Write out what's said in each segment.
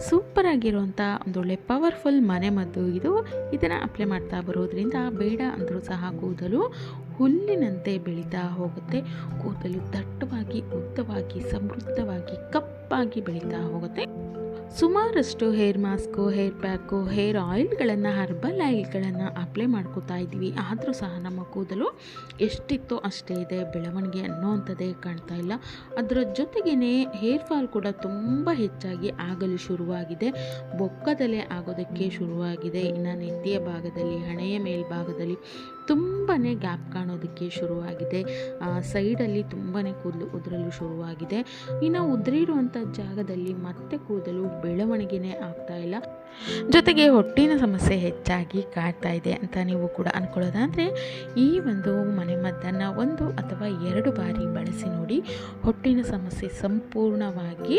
Super ಆಗಿರುವಂಥ ಒಂದೊಳ್ಳೆ powerful ಮನೆಮದ್ದು ಇದು ಇದನ್ನು ಅಪ್ಲೈ ಮಾಡ್ತಾ ಬರೋದ್ರಿಂದ ಬೇಡ ಅಂದರೂ ಸಹ ಕೂದಲು ಹುಲ್ಲಿನಂತೆ ಬೆಳೀತಾ ಹೋಗುತ್ತೆ. ಕೂದಲು ದಟ್ಟವಾಗಿ, ಉದ್ದವಾಗಿ, ಸಮೃದ್ಧವಾಗಿ, ಕಪ್ಪಾಗಿ ಬೆಳೀತಾ ಹೋಗುತ್ತೆ. ಸುಮಾರಷ್ಟು hair mask, hair pack, hair ಆಯಿಲ್ಗಳನ್ನು, herbal ಆಯಿಲ್ಗಳನ್ನು ಅಪ್ಲೈ ಮಾಡ್ಕೋತಾ ಇದ್ದೀವಿ. ಆದರೂ ಸಹ ನಮ್ಮ ಕೂದಲು ಎಷ್ಟಿತ್ತೋ ಅಷ್ಟೇ ಇದೆ, ಬೆಳವಣಿಗೆ ಅನ್ನೋವಂಥದ್ದೇ ಕಾಣ್ತಾ ಇಲ್ಲ. ಅದರ ಜೊತೆಗೇ ಹೇರ್ ಫಾಲ್ ಕೂಡ ತುಂಬ ಹೆಚ್ಚಾಗಿ ಆಗಲು ಶುರುವಾಗಿದೆ. ಬೊಕ್ಕದಲ್ಲೇ ಆಗೋದಕ್ಕೆ ಶುರುವಾಗಿದೆ. ಇನ್ನು ನೆತ್ತಿಯ ಭಾಗದಲ್ಲಿ, ಹಣೆಯ ಮೇಲ್ಭಾಗದಲ್ಲಿ ತುಂಬಾ ಗ್ಯಾಪ್ ಕಾಣೋದಕ್ಕೆ ಶುರುವಾಗಿದೆ. ಸೈಡಲ್ಲಿ ತುಂಬಾ ಕೂದಲು ಉದುರಲು ಶುರುವಾಗಿದೆ. ಇನ್ನು ಉದುರಿರುವಂಥ ಜಾಗದಲ್ಲಿ ಮತ್ತೆ ಕೂದಲು ಬೆಳವಣಿಗೆನೇ ಆಗ್ತಾ ಇಲ್ಲ. ಜೊತೆಗೆ ಹೊಟ್ಟಿನ ಸಮಸ್ಯೆ ಹೆಚ್ಚಾಗಿ ಕಾಡ್ತಾ ಇದೆ ಅಂತ ನೀವು ಕೂಡ ಅಂದ್ಕೊಳ್ಳೋದಾದರೆ ಈ ಒಂದು ಮನೆಮದ್ದನ್ನು ಒಂದು ಅಥವಾ ಎರಡು ಬಾರಿ ಬಳಸಿ ನೋಡಿ ಹೊಟ್ಟಿನ ಸಮಸ್ಯೆ ಸಂಪೂರ್ಣವಾಗಿ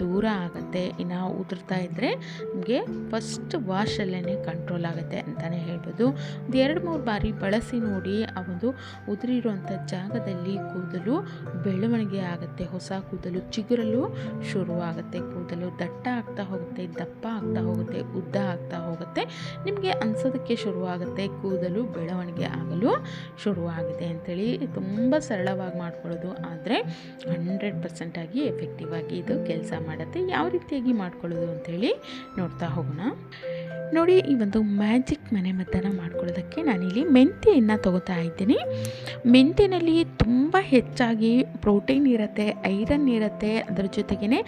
ದೂರ ಆಗುತ್ತೆ. ಇನ್ನು ಉದುರ್ತಾ ಇದ್ದರೆ ನಿಮಗೆ ಫಸ್ಟ್ ವಾಶಲ್ಲೇ ಕಂಟ್ರೋಲ್ ಆಗುತ್ತೆ ಅಂತಲೇ ಹೇಳ್ಬೋದು. ಒಂದು ಎರಡು ಮೂರು ಬಾರಿ ಬಳಸಿ ನೋಡಿ ಆ ಒಂದು ಉದುರಿರುವಂಥ ಜಾಗದಲ್ಲಿ ಕೂದಲು ಬೆಳವಣಿಗೆ ಆಗುತ್ತೆ. ಹೊಸ ಕೂದಲು ಚಿಗುರಲು ಶುರುವಾಗುತ್ತೆ. ಕೂದಲು ದಟ್ಟ ಆಗ್ತಾ ಹೋಗುತ್ತೆ, ದಪ್ಪ ಆಗ್ತಾ ಹೋಗುತ್ತೆ, ಉದ್ದ ಆಗ್ತಾ ಹೋಗುತ್ತೆ, ನಿಮಗೆ ಅನ್ಸೋದಕ್ಕೆ ಶುರುವಾಗುತ್ತೆ, ಕೂದಲು ಬೆಳವಣಿಗೆ ಆಗಲು ಶುರುವಾಗಿದೆ ಅಂಥೇಳಿ ತುಂಬ ಸರಳವಾಗಿ ಮಾಡ್ಕೊಳ್ಳೋದು ಆದರೆ ಹಂಡ್ರೆಡ್ ಪರ್ಸೆಂಟಾಗಿ ಎಫೆಕ್ಟಿವ್ ಆಗಿ ಇದು ಕೆಲಸ ಮಾಡುತ್ತೆ. ಯಾವ ರೀತಿಯಾಗಿ ಮಾಡ್ಕೊಳ್ಳೋದು ಅಂಥೇಳಿ ನೋಡ್ತಾ ಹೋಗೋಣ. ನೋಡಿ, ಈ ಒಂದು ಮ್ಯಾಜಿಕ್ ಮನೆ ಮದ್ದನ್ನು ಮಾಡ್ಕೊಳ್ಳೋದಕ್ಕೆ ನಾನಿಲ್ಲಿ ಮೆಂತೆಯನ್ನು ತಗೋತಾ ಇದ್ದೀನಿ. ಮೆಂತ್ಯನಲ್ಲಿ ತುಂಬ ಹೆಚ್ಚಾಗಿ ಪ್ರೋಟೀನ್ ಇರುತ್ತೆ ಐರನ್ ಇರುತ್ತೆ, ಅದರ ಜೊತೆಗೇ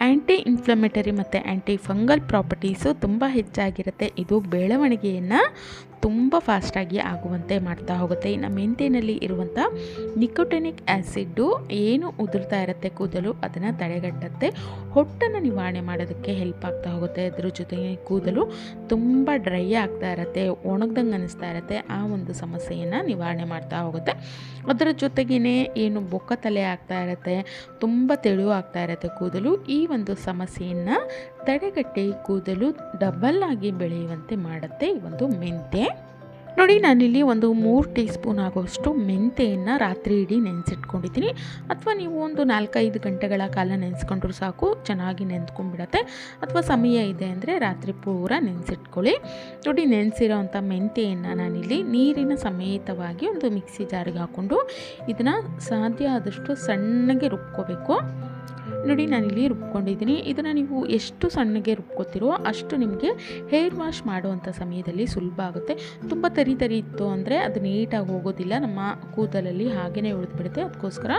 ಆ್ಯಂಟಿ ಇನ್ಫ್ಲಮೇಟರಿ ಮತ್ತು ಆ್ಯಂಟಿ ಫಂಗಲ್ ಪ್ರಾಪರ್ಟೀಸು ತುಂಬ ಹೆಚ್ಚಾಗಿರುತ್ತೆ. ಇದು ಬೆಳವಣಿಗೆಯನ್ನು ತುಂಬ ಫಾಸ್ಟಾಗಿ ಆಗುವಂತೆ ಮಾಡ್ತಾ ಹೋಗುತ್ತೆ. ಇನ್ನು ಮೆಂತೆನಲ್ಲಿ ಇರುವಂಥ ನಿಕೋಟೆನಿಕ್ ಆ್ಯಸಿಡ್ಡು ಏನು ಉದುರ್ತಾ ಇರುತ್ತೆ ಕೂದಲು ಅದನ್ನು ತಡೆಗಟ್ಟುತ್ತೆ. ಹೊಟ್ಟನ್ನು ನಿವಾರಣೆ ಮಾಡೋದಕ್ಕೆ ಹೆಲ್ಪ್ ಆಗ್ತಾ ಹೋಗುತ್ತೆ. ಅದ್ರ ಜೊತೆಗೆ ಕೂದಲು ತುಂಬ ಡ್ರೈ ಆಗ್ತಾ ಇರುತ್ತೆ, ಒಣಗ್ದಂಗೆ ಅನ್ನಿಸ್ತಾ ಇರುತ್ತೆ. ಆ ಒಂದು ಸಮಸ್ಯೆಯನ್ನು ನಿವಾರಣೆ ಮಾಡ್ತಾ ಹೋಗುತ್ತೆ. ಅದರ ಜೊತೆಗೇ ಏನು ಬೊಕ್ಕ ತಲೆ ಆಗ್ತಾ ಇರುತ್ತೆ, ತುಂಬ ತೆಳು ಆಗ್ತಾ ಇರುತ್ತೆ ಕೂದಲು. ಈ ಒಂದು ಸಮಸ್ಯೆಯನ್ನು ತಡೆಗಟ್ಟಿ ಕೂದಲು ಡಬಲ್ ಆಗಿ ಬೆಳೆಯುವಂತೆ ಮಾಡುತ್ತೆ ಒಂದು ಮೆಂತೆ. ನೋಡಿ, ನಾನಿಲ್ಲಿ ಒಂದು ಮೂರು ಟೀ ಸ್ಪೂನ್ ಆಗೋಷ್ಟು ಮೆಂತೆಯನ್ನು ರಾತ್ರಿ ಇಡೀ ನೆನೆಸಿಟ್ಕೊಂಡಿದ್ದೀನಿ. ಅಥವಾ ನೀವು ಒಂದು ನಾಲ್ಕೈದು ಗಂಟೆಗಳ ಕಾಲ ನೆನೆಸ್ಕೊಂಡ್ರು ಸಾಕು, ಚೆನ್ನಾಗಿ ನೆನೆದ್ಕೊಂಡ್ಬಿಡತ್ತೆ ಅಥವಾ ಸಮಯ ಇದೆ ಅಂದರೆ ರಾತ್ರಿ ಪೂರ ನೆನೆಸಿಟ್ಕೊಳ್ಳಿ. ನೋಡಿ ನೆನೆಸಿರೋ ಅಂಥ ಮೆಂತೆಯನ್ನು ನಾನಿಲ್ಲಿ ನೀರಿನ ಸಮೇತವಾಗಿ ಒಂದು ಮಿಕ್ಸಿ ಜಾರಿಗೆ ಹಾಕ್ಕೊಂಡು ಇದನ್ನು ಸಾಧ್ಯ ಆದಷ್ಟು ಸಣ್ಣಗೆ ರುಬ್ಕೋಬೇಕು. ನೋಡಿ ನಾನಿಲ್ಲಿ ರುಬ್ಕೊಂಡಿದ್ದೀನಿ. ಇದನ್ನು ನೀವು ಎಷ್ಟು ಸಣ್ಣಗೆ ರುಬ್ಕೋತಿರೋ ಅಷ್ಟು ನಿಮಗೆ ಹೇರ್ ವಾಶ್ ಮಾಡುವಂಥ ಸಮಯದಲ್ಲಿ ಸುಲಭ ಆಗುತ್ತೆ. ತುಂಬ ತರಿ ತರಿ ಇತ್ತು ಅಂದರೆ ಅದು ನೀಟಾಗಿ ಹೋಗೋದಿಲ್ಲ. ನಮ್ಮ ಕೂದಲಲ್ಲಿ ಹಾಗೆಯೇ ಉಳಿದ್ಬಿಡುತ್ತೆ. ಅದಕ್ಕೋಸ್ಕರ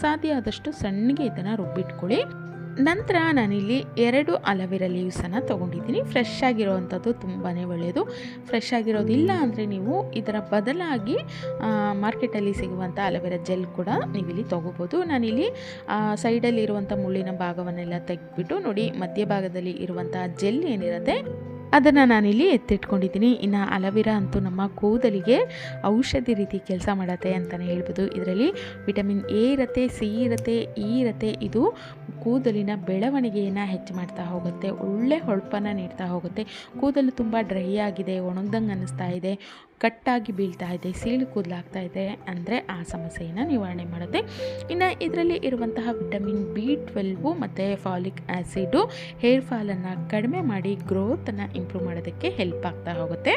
ಸಾಧ್ಯ ಆದಷ್ಟು ಸಣ್ಣಗೆ ಇದನ್ನು ರುಬ್ಬಿಟ್ಕೊಳ್ಳಿ. ನಂತರ ನಾನಿಲ್ಲಿ ಎರಡು ಅಲವೆರಾ ಲೀವ್ಸನ್ನು ತೊಗೊಂಡಿದ್ದೀನಿ. ಫ್ರೆಶ್ ಆಗಿರೋವಂಥದ್ದು ತುಂಬಾ ಒಳ್ಳೆಯದು. ಫ್ರೆಶ್ ಆಗಿರೋದಿಲ್ಲ ಅಂದರೆ ನೀವು ಇದರ ಬದಲಾಗಿ ಮಾರ್ಕೆಟಲ್ಲಿ ಸಿಗುವಂಥ ಅಲವೆರಾ ಜೆಲ್ ಕೂಡ ನೀವಿಲ್ಲಿ ತೊಗೋಬೋದು. ನಾನಿಲ್ಲಿ ಸೈಡಲ್ಲಿ ಇರುವಂಥ ಮುಳ್ಳಿನ ಭಾಗವನ್ನೆಲ್ಲ ತೆಗೆದ್ಬಿಟ್ಟು ನೋಡಿ, ಮಧ್ಯಭಾಗದಲ್ಲಿ ಇರುವಂಥ ಜೆಲ್ ಏನಿರುತ್ತೆ ಅದನ್ನು ನಾನಿಲ್ಲಿ ಎತ್ತಿಟ್ಕೊಂಡಿದ್ದೀನಿ. ಇನ್ನು ಅಲವಿರ ಅಂತೂ ನಮ್ಮ ಕೂದಲಿಗೆ ಔಷಧಿ ರೀತಿ ಕೆಲಸ ಮಾಡುತ್ತೆ ಅಂತಲೇ ಹೇಳ್ಬೋದು. ಇದರಲ್ಲಿ ವಿಟಮಿನ್ ಎ ಇರುತ್ತೆ, ಸಿ ಇರುತ್ತೆ, ಇ ಇರುತ್ತೆ. ಇದು ಕೂದಲಿನ ಬೆಳವಣಿಗೆಯನ್ನು ಹೆಚ್ಚು ಮಾಡ್ತಾ ಹೋಗುತ್ತೆ. ಒಳ್ಳೆ ಹೊಳಪನ್ನು ನೀಡ್ತಾ ಹೋಗುತ್ತೆ. ಕೂದಲು ತುಂಬ ಡ್ರೈ ಆಗಿದೆ, ಒಣಗ್ದಂಗೆ ಅನ್ನಿಸ್ತಾ ಇದೆ. ಕಟ್ಟಾಗಿ ಬೀಳ್ತಾ ಇದೆ, ಸೀಳು ಕೂದಲಾಗ್ತಾ ಇದೆ ಅಂದರೆ ಆ ಸಮಸ್ಯೆಯನ್ನು ನಿವಾರಣೆ ಮಾಡುತ್ತೆ. ಇನ್ನು ಇದರಲ್ಲಿ ಇರುವಂತಹ ವಿಟಮಿನ್ ಬಿ ಟ್ವೆಲ್ವು ಮತ್ತು ಫಾಲಿಕ್ ಆ್ಯಸಿಡು ಹೇರ್ ಫಾಲನ್ನು ಕಡಿಮೆ ಮಾಡಿ ಗ್ರೋತನ್ನು ಇಂಪ್ರೂವ್ ಮಾಡೋದಕ್ಕೆ ಹೆಲ್ಪ್ ಆಗ್ತಾ ಹೋಗುತ್ತೆ.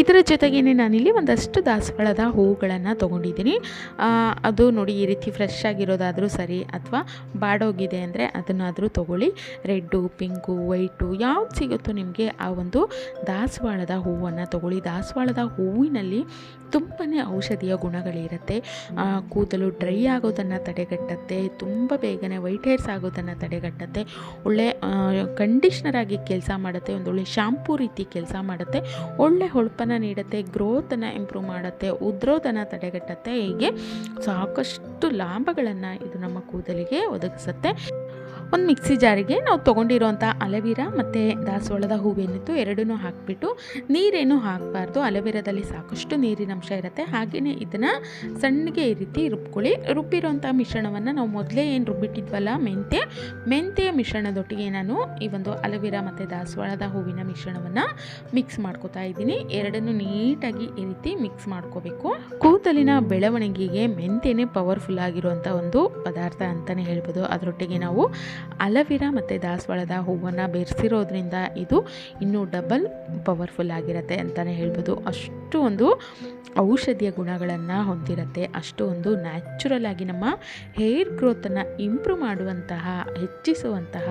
ಇದರ ಜೊತೆಗೇ ನಾನಿಲ್ಲಿ ಒಂದಷ್ಟು ದಾಸವಾಳದ ಹೂಗಳನ್ನು ತೊಗೊಂಡಿದ್ದೀನಿ. ಅದು ನೋಡಿ ಈ ರೀತಿ ಫ್ರೆಶ್ ಆಗಿರೋದಾದರೂ ಸರಿ ಅಥವಾ ಬಾಡೋಗಿದೆ ಅಂದರೆ ಅದನ್ನಾದರೂ ತೊಗೊಳ್ಳಿ. ರೆಡ್ಡು ಪಿಂಕು ವೈಟು ಯಾವ್ದು ಸಿಗುತ್ತೋ ನಿಮಗೆ ಆ ಒಂದು ದಾಸವಾಳದ ಹೂವನ್ನು ತೊಗೊಳ್ಳಿ. ದಾಸವಾಳದ ಹೂವಿನಲ್ಲಿ ತುಂಬಾ ಔಷಧಿಯ ಗುಣಗಳಿರುತ್ತೆ. ಕೂದಲು ಡ್ರೈ ಆಗೋದನ್ನು ತಡೆಗಟ್ಟುತ್ತೆ, ತುಂಬ ಬೇಗನೆ ವೈಟ್ ಹೇರ್ಸ್ ಆಗೋದನ್ನು ತಡೆಗಟ್ಟುತ್ತೆ, ಒಳ್ಳೆ ಕಂಡೀಷ್ನರ್ ಆಗಿ ಕೆಲಸ ಮಾಡುತ್ತೆ, ಒಂದೊಳ್ಳೆ ಶಾಂಪೂ ರೀತಿ ಕೆಲಸ ಮಾಡುತ್ತೆ, ಒಳ್ಳೆ ಹೊಳಪನ್ನು ನೀಡುತ್ತೆ ಗ್ರೋತನ್ನು ಇಂಪ್ರೂವ್ ಮಾಡುತ್ತೆ ಉದ್ರೋದನ್ನು ತಡೆಗಟ್ಟುತ್ತೆ ಹೀಗೆ ಸಾಕಷ್ಟು ಲಾಭಗಳನ್ನು ಇದು ನಮ್ಮ ಕೂದಲಿಗೆ ಒದಗಿಸುತ್ತೆ. ಒಂದು ಮಿಕ್ಸಿ ಜಾರಿಗೆ ನಾವು ತೊಗೊಂಡಿರೋಂಥ ಅಲವೀರ ಮತ್ತು ದಾಸವಾಳದ ಹೂವೇನಿತ್ತು ಎರಡನ್ನೂ ಹಾಕಿಬಿಟ್ಟು ನೀರೇನು ಹಾಕಬಾರ್ದು. ಅಲವೀರದಲ್ಲಿ ಸಾಕಷ್ಟು ನೀರಿನ ಅಂಶ ಇರುತ್ತೆ. ಹಾಗೆಯೇ ಇದನ್ನು ಸಣ್ಣಗೆ ಈ ರೀತಿ ರುಬ್ಕೊಳ್ಳಿ. ರುಬ್ಬಿರೋಂಥ ಮಿಶ್ರಣವನ್ನು ನಾವು ಮೊದಲೇ ಏನು ರುಬ್ಬಿಟ್ಟಿದ್ವಲ್ಲ ಮೆಂತೆ ಮೆಂತೆಯ ಮಿಶ್ರಣದೊಟ್ಟಿಗೆ ನಾನು ಈ ಒಂದು ಅಲವೀರ ಮತ್ತು ದಾಸವಾಳದ ಹೂವಿನ ಮಿಶ್ರಣವನ್ನು ಮಿಕ್ಸ್ ಮಾಡ್ಕೋತಾ ಇದ್ದೀನಿ. ಎರಡನ್ನು ನೀಟಾಗಿ ಈ ರೀತಿ ಮಿಕ್ಸ್ ಮಾಡ್ಕೋಬೇಕು. ಕೂದಲಿನ ಬೆಳವಣಿಗೆಗೆ ಮೆಂತೆನೇ ಪವರ್ಫುಲ್ ಆಗಿರುವಂಥ ಒಂದು ಪದಾರ್ಥ ಅಂತಲೇ ಹೇಳ್ಬೋದು. ಅದರೊಟ್ಟಿಗೆ ನಾವು ಅಲವಿರಾ ಮತ್ತು ದಾಸವಾಳದ ಹೂವನ್ನು ಬೆರೆಸಿರೋದ್ರಿಂದ ಇದು ಇನ್ನೂ ಡಬಲ್ ಪವರ್ಫುಲ್ ಆಗಿರುತ್ತೆ ಅಂತಲೇ ಹೇಳ್ಬೋದು. ಅಷ್ಟು ಒಂದು ಔಷಧಿಯ ಗುಣಗಳನ್ನು ಹೊಂದಿರುತ್ತೆ. ಅಷ್ಟು ಒಂದು ನ್ಯಾಚುರಲ್ ಆಗಿ ನಮ್ಮ ಹೇರ್ ಗ್ರೋತನ್ನು ಇಂಪ್ರೂವ್ ಮಾಡುವಂತಹ, ಹೆಚ್ಚಿಸುವಂತಹ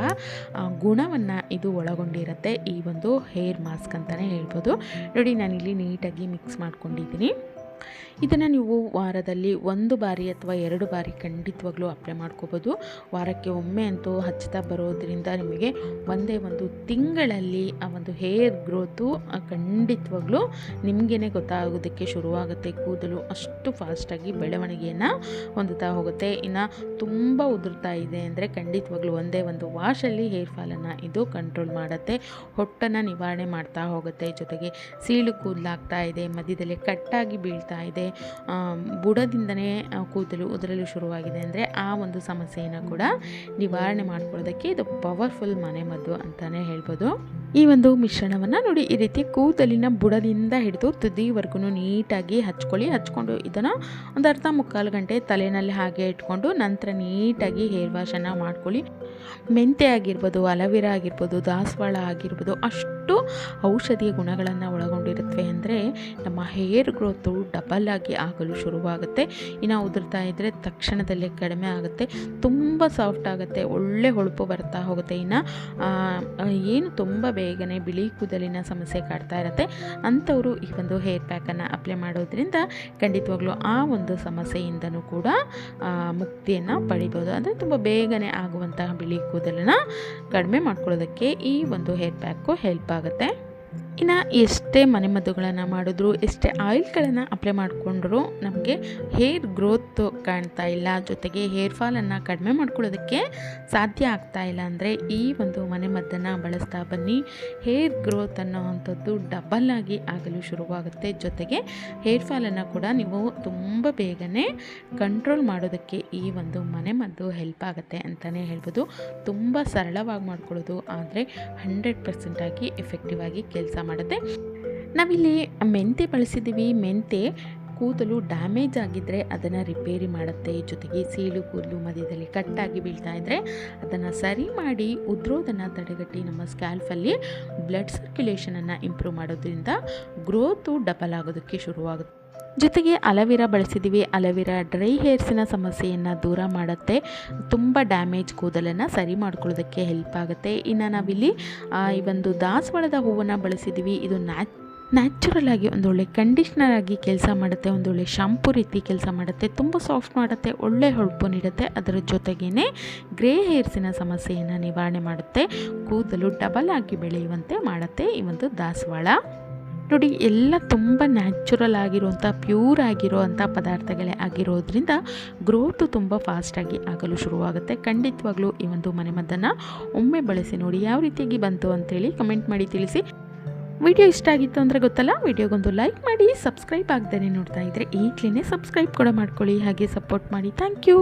ಗುಣವನ್ನು ಇದು ಒಳಗೊಂಡಿರುತ್ತೆ ಈ ಒಂದು ಹೇರ್ ಮಾಸ್ಕ್ ಅಂತಲೇ ಹೇಳ್ಬೋದು. ನೋಡಿ ನಾನಿಲ್ಲಿ ನೀಟಾಗಿ ಮಿಕ್ಸ್ ಮಾಡ್ಕೊಂಡಿದ್ದೀನಿ. ಇದನ್ನು ನೀವು ವಾರದಲ್ಲಿ ಒಂದು ಬಾರಿ ಅಥವಾ ಎರಡು ಬಾರಿ ಖಂಡಿತವಾಗ್ಲೂ ಅಪ್ಲೈ ಮಾಡ್ಕೋಬೋದು. ವಾರಕ್ಕೆ ಒಮ್ಮೆ ಅಂತೂ ಹಚ್ತಾ ಬರೋದ್ರಿಂದ ನಿಮಗೆ ಒಂದೇ ಒಂದು ತಿಂಗಳಲ್ಲಿ ಆ ಒಂದು ಹೇರ್ ಗ್ರೋತು ಖಂಡಿತವಾಗ್ಲೂ ನಿಮಗೇ ಗೊತ್ತಾಗೋದಕ್ಕೆ ಶುರುವಾಗುತ್ತೆ. ಕೂದಲು ಅಷ್ಟು ಫಾಸ್ಟಾಗಿ ಬೆಳವಣಿಗೆಯನ್ನು ಹೊಂದುತ್ತಾ ಹೋಗುತ್ತೆ. ಇನ್ನು ತುಂಬ ಉದುರ್ತಾ ಇದೆ ಅಂದರೆ ಖಂಡಿತವಾಗ್ಲೂ ಒಂದೇ ಒಂದು ವಾಶಲ್ಲಿ ಹೇರ್ ಫಾಲನ್ನು ಇದು ಕಂಟ್ರೋಲ್ ಮಾಡುತ್ತೆ. ಹೊಟ್ಟನ್ನು ನಿವಾರಣೆ ಮಾಡ್ತಾ ಹೋಗುತ್ತೆ. ಜೊತೆಗೆ ಸೀಳು ಕೂದಲಾಗ್ತಾ ಇದೆ. ಮಧ್ಯದಲ್ಲಿ ಕಟ್ಟಾಗಿ ಬೀಳ್ತಾ ಇದೆ. ಬುಡದಿಂದನೇ ಕೂದಲು ಉದುರಲು ಶುರುವಾಗಿದೆ ಅಂದರೆ ಆ ಒಂದು ಸಮಸ್ಯೆಯನ್ನು ಕೂಡ ನಿವಾರಣೆ ಮಾಡ್ಕೊಳ್ಳೋದಕ್ಕೆ ಇದು ಪವರ್ಫುಲ್ ಮನೆಮದ್ದು ಅಂತಲೇ ಹೇಳ್ಬೋದು. ಈ ಒಂದು ಮಿಶ್ರಣವನ್ನು ನೋಡಿ ಈ ರೀತಿ ಕೂದಲಿನ ಬುಡದಿಂದ ಹಿಡಿದು ತುದಿವರೆಗೂ ನೀಟಾಗಿ ಹಚ್ಕೊಳ್ಳಿ. ಹಚ್ಕೊಂಡು ಇದನ್ನು ಒಂದು ಅರ್ಧ ಮುಕ್ಕಾಲು ಗಂಟೆ ತಲೆಯಲ್ಲಿ ಹಾಗೆ ಇಟ್ಕೊಂಡು ನಂತರ ನೀಟಾಗಿ ಹೇರ್ ವಾಶನ್ನು ಮಾಡ್ಕೊಳ್ಳಿ. ಮೆಂತೆ ಆಗಿರ್ಬೋದು, ಅಲವಿರಾ ಆಗಿರ್ಬೋದು, ದಾಸವಾಳ ಆಗಿರ್ಬೋದು, ಅಷ್ಟು ಔಷಧಿಯ ಗುಣಗಳನ್ನು ಒಳಗೊಂಡಿರುತ್ತವೆ ಅಂದರೆ ನಮ್ಮ ಹೇರ್ ಗ್ರೋತು ಡಬಲ್ ಆಗಿ ಆಗಲು ಶುರುವಾಗುತ್ತೆ. ಇನ್ನು ಉದುರ್ತಾ ಇದ್ದರೆ ತಕ್ಷಣದಲ್ಲೇ ಕಡಿಮೆ ಆಗುತ್ತೆ. ತುಂಬ ಸಾಫ್ಟ್ ಆಗುತ್ತೆ. ಒಳ್ಳೆ ಹೊಳಪು ಬರ್ತಾ ಹೋಗುತ್ತೆ. ಇನ್ನು ಏನು ತುಂಬ ಬೇಗನೆ ಬಿಳಿ ಕೂದಲಿನ ಸಮಸ್ಯೆ ಕಾಡ್ತಾ ಇರುತ್ತೆ. ಅಂಥವರು ಈ ಒಂದು ಹೇರ್ ಪ್ಯಾಕನ್ನು ಅಪ್ಲೈ ಮಾಡೋದ್ರಿಂದ ಖಂಡಿತವಾಗ್ಲೂ ಆ ಒಂದು ಸಮಸ್ಯೆಯಿಂದನೂ ಕೂಡ ಮುಕ್ತಿಯನ್ನು ಪಡಿಬೋದು. ಅಂದರೆ ತುಂಬ ಬೇಗನೆ ಆಗುವಂತಹ ಬಿಳಿ ಕೂದಲನ್ನು ಕಡಿಮೆ ಮಾಡ್ಕೊಳ್ಳೋದಕ್ಕೆ ಈ ಒಂದು ಹೇರ್ ಪ್ಯಾಕು ಹೆಲ್ಪ್ ಆಗುತ್ತೆ ಇನ್ನು ಎಷ್ಟೇ ಮನೆಮದ್ದುಗಳನ್ನು ಮಾಡಿದ್ರು, ಎಷ್ಟೇ ಆಯಿಲ್ಗಳನ್ನು ಅಪ್ಲೈ ಮಾಡಿಕೊಂಡ್ರೂ, ನಮಗೆ ಹೇರ್ ಗ್ರೋತ್ ಕಾಣ್ತಾ ಇಲ್ಲ. ಜೊತೆಗೆ ಹೇರ್ ಫಾಲನ್ನು ಕಡಿಮೆ ಮಾಡ್ಕೊಳ್ಳೋದಕ್ಕೆ ಸಾಧ್ಯ ಆಗ್ತಾ ಇಲ್ಲ ಅಂದರೆ ಈ ಒಂದು ಮನೆಮದ್ದನ್ನು ಬಳಸ್ತಾ ಬನ್ನಿ. ಹೇರ್ ಗ್ರೋತ್ ಅನ್ನೋವಂಥದ್ದು ಡಬಲ್ ಆಗಿ ಆಗಲು ಶುರುವಾಗುತ್ತೆ. ಜೊತೆಗೆ ಹೇರ್ ಫಾಲನ್ನು ಕೂಡ ನೀವು ತುಂಬ ಬೇಗನೆ ಕಂಟ್ರೋಲ್ ಮಾಡೋದಕ್ಕೆ ಈ ಒಂದು ಮನೆಮದ್ದು ಹೆಲ್ಪ್ ಆಗುತ್ತೆ ಅಂತಲೇ ಹೇಳ್ಬೋದು. ತುಂಬ ಸರಳವಾಗಿ ಮಾಡ್ಕೊಳ್ಳೋದು, ಆದರೆ ಹಂಡ್ರೆಡ್ ಪರ್ಸೆಂಟಾಗಿ ಎಫೆಕ್ಟಿವ್ ಆಗಿ ಕೆಲಸ ಮಾಡುತ್ತೆ. ನಾವಿಲ್ಲಿ ಮೆಂತೆ ಬಳಸಿದ್ದೀವಿ. ಮೆಂತೆ ಕೂದಲು ಡ್ಯಾಮೇಜ್ ಆಗಿದ್ದರೆ ಅದನ್ನು ರಿಪೇರಿ ಮಾಡುತ್ತೆ. ಜೊತೆಗೆ ಸೀಳು ಕೂದಲು ಮಧ್ಯದಲ್ಲಿ ಕಟ್ಟಾಗಿ ಬೀಳ್ತಾ ಇದ್ದರೆ ಅದನ್ನು ಸರಿ ಮಾಡಿ ಉದ್ರೋದನ್ನು ತಡೆಗಟ್ಟಿ ನಮ್ಮ ಸ್ಕ್ಯಾಲ್ಫಲ್ಲಿ ಬ್ಲಡ್ ಸರ್ಕ್ಯುಲೇಷನನ್ನು ಇಂಪ್ರೂವ್ ಮಾಡೋದ್ರಿಂದ ಗ್ರೋತು ಡಬಲ್ ಆಗೋದಕ್ಕೆ ಶುರುವಾಗುತ್ತೆ. ಜೊತೆಗೆ ಅಲವಿರಾ ಬಳಸಿದ್ದೀವಿ. ಅಲವಿರ ಡ್ರೈ ಹೇರ್ಸಿನ ಸಮಸ್ಯೆಯನ್ನು ದೂರ ಮಾಡುತ್ತೆ. ತುಂಬ ಡ್ಯಾಮೇಜ್ ಕೂದಲನ್ನು ಸರಿ ಮಾಡ್ಕೊಳ್ಳೋದಕ್ಕೆ ಹೆಲ್ಪ್ ಆಗುತ್ತೆ. ಇನ್ನು ನಾವಿಲ್ಲಿ ಈ ಒಂದು ದಾಸವಾಳದ ಹೂವನ್ನು ಬಳಸಿದ್ದೀವಿ. ಇದು ನ್ಯಾ, ನ್ಯಾಚುರಲ್ ಆಗಿ ಒಂದೊಳ್ಳೆ ಕಂಡೀಷ್ನರ್ ಆಗಿ ಕೆಲಸ ಮಾಡುತ್ತೆ. ಒಂದೊಳ್ಳೆ ಶಾಂಪು ರೀತಿ ಕೆಲಸ ಮಾಡುತ್ತೆ. ತುಂಬ ಸಾಫ್ಟ್ ಮಾಡುತ್ತೆ. ಒಳ್ಳೆ ಹೊಳಪು ನೀಡುತ್ತೆ. ಅದರ ಜೊತೆಗೇ ಗ್ರೇ ಹೇರ್ಸಿನ ಸಮಸ್ಯೆಯನ್ನು ನಿವಾರಣೆ ಮಾಡುತ್ತೆ. ಕೂದಲು ಡಬಲ್ ಆಗಿ ಬೆಳೆಯುವಂತೆ ಮಾಡುತ್ತೆ ಈ ಒಂದು ದಾಸವಾಳ. ನೋಡಿ, ಎಲ್ಲ ತುಂಬ ನ್ಯಾಚುರಲ್ ಆಗಿರುವಂಥ ಪ್ಯೂರ್ ಆಗಿರುವಂಥ ಪದಾರ್ಥಗಳೇ ಆಗಿರೋದ್ರಿಂದ ಗ್ರೋತು ತುಂಬ ಫಾಸ್ಟಾಗಿ ಆಗಲು ಶುರುವಾಗುತ್ತೆ. ಖಂಡಿತವಾಗ್ಲೂ ಈ ಒಂದು ಮನೆಮದ್ದನ್ನು ಒಮ್ಮೆ ಬಳಸಿ ನೋಡಿ ಯಾವ ರೀತಿಯಾಗಿ ಬಂತು ಅಂತೇಳಿ ಕಮೆಂಟ್ ಮಾಡಿ ತಿಳಿಸಿ. ವಿಡಿಯೋ ಇಷ್ಟ ಆಗಿತ್ತು ಅಂದರೆ ಗೊತ್ತಲ್ಲ, ವಿಡಿಯೋಗೊಂದು ಲೈಕ್ ಮಾಡಿ ಸಬ್ಸ್ಕ್ರೈಬ್ ಆಗ್ದೇ ನೋಡ್ತಾ ಇದ್ದರೆ ಈಗಲೇ ಸಬ್ಸ್ಕ್ರೈಬ್ ಕೂಡ ಮಾಡ್ಕೊಳ್ಳಿ, ಹಾಗೆ ಸಪೋರ್ಟ್ ಮಾಡಿ. Thank you